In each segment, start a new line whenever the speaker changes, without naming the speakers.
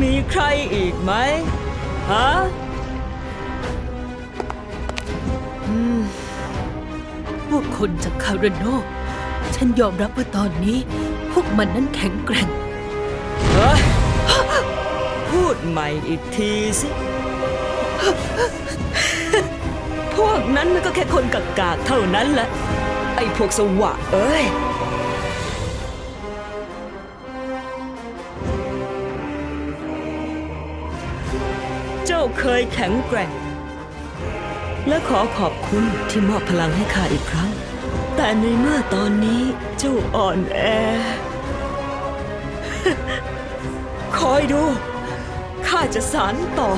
มีใครอีกไหมฮะ
พวกคนจากคาราโน ฉันยอมรับว่าตอนนี้ พวกมันนั้นแข็งแกร่ง
เฮ้ยพูดใหม่อีกทีสิ พวกนั้นมันก็แค่คนกากากๆเท่านั้นแหละ ไอ้พวกสวะเอ้ย เจ้าเคยแข็งแกร่ง และขอขอบคุณที่มอบพลังให้ข้าอีกครั้ง แต่ในเมื่อตอนนี้เจ้าอ่อนแอ คอยดู ข้าจะสารต่อ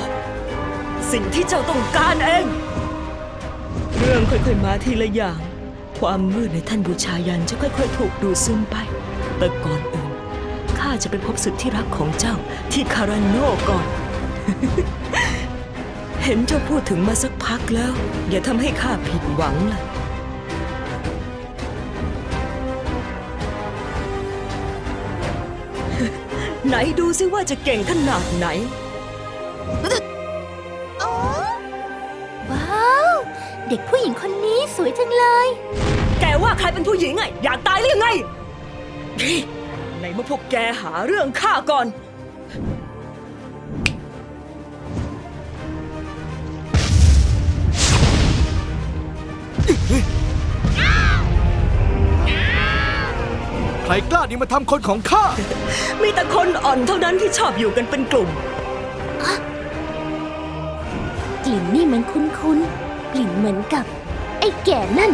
สิ่งที่เจ้าต้องการเอง เรื่องค่อยๆมาทีละอย่าง ความมืดในท่านบูชายันจะค่อยๆ ถูกดูดซึมไป แต่ก่อนอื่นข้าจะไปพบสุดที่รักของเจ้าที่คาราโนก่อน เห็นเจ้าพูดถึงมาสักพักแล้ว อย่าทำให้ข้าผิดหวังล่ะ ไหนดูซิว่าจะเก่งขนาดไหน
ว้าว เด็กผู้หญิงคนนี้สวยจังเลย
แกว่าใครเป็นผู้หญิงไงอยากตายหรือยังไงนี่ในเมื่อพวกแกหาเรื่องข้าก่อน
ใครกล้านี่มาทำคนของข้า
มีแต่คนอ่อนเท่านั้นที่ชอบอยู่กันเป็นกลุ่ม
กลิ่นนี่มันคุ้นๆ กลิ่นเหมือนกับ ไอ้แก่นั่น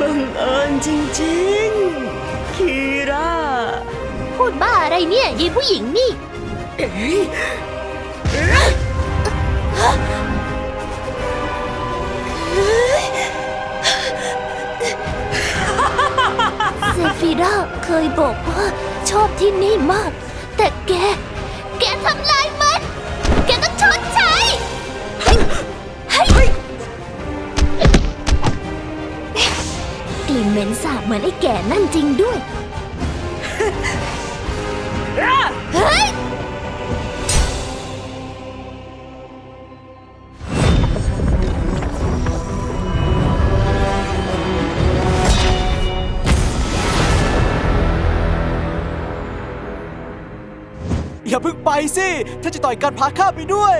บังเอิญจริงๆ คีรา
พูดบ้าอะไรเนี่ยยีผู้หญิงนี่
เอ้ย
เคยบอกว่าชอบที่นี่มาก แต่แก แกทำลายมัน แกต้องชดใช้เฮ้ยเฮ้กลิ่นเหม็นสาบเหมือนไอ้แก่นั่นจริงด้วย
อย่าเพิ่งไปสิ ถ้าจะต่อยกันพาข้าไปด้วย